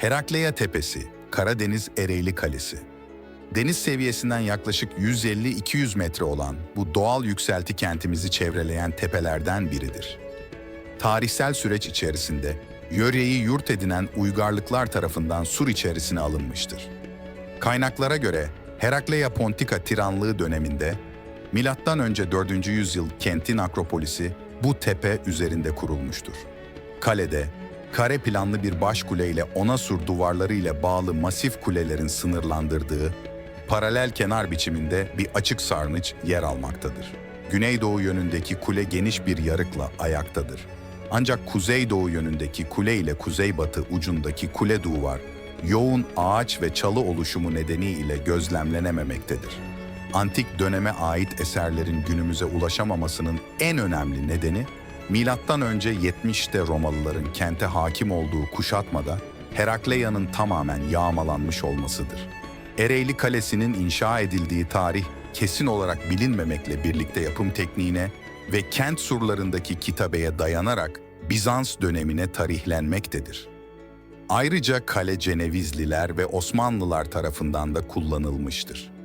Herakleia Tepesi, Karadeniz Ereğli Kalesi. Deniz seviyesinden yaklaşık 150-200 metre olan bu doğal yükselti kentimizi çevreleyen tepelerden biridir. Tarihsel süreç içerisinde yöreyi yurt edinen uygarlıklar tarafından sur içerisine alınmıştır. Kaynaklara göre Herakleia Pontika tiranlığı döneminde milattan önce 4. yüzyıl kentin akropolisi bu tepe üzerinde kurulmuştur. Kalede kare planlı bir baş kule ile ona sur duvarları ile bağlı masif kulelerin sınırlandırdığı paralel kenar biçiminde bir açık sarnıç yer almaktadır. Güneydoğu yönündeki kule geniş bir yarıkla ayaktadır. Ancak kuzeydoğu yönündeki kule ile kuzeybatı ucundaki kule duvar yoğun ağaç ve çalı oluşumu nedeniyle gözlemlenememektedir. Antik döneme ait eserlerin günümüze ulaşamamasının en önemli nedeni milattan önce 70'te Romalıların kente hakim olduğu kuşatmada Herakleia'nın tamamen yağmalanmış olmasıdır. Ereğli Kalesi'nin inşa edildiği tarih kesin olarak bilinmemekle birlikte yapım tekniğine ve kent surlarındaki kitabeye dayanarak Bizans dönemine tarihlenmektedir. Ayrıca kale Cenevizliler ve Osmanlılar tarafından da kullanılmıştır.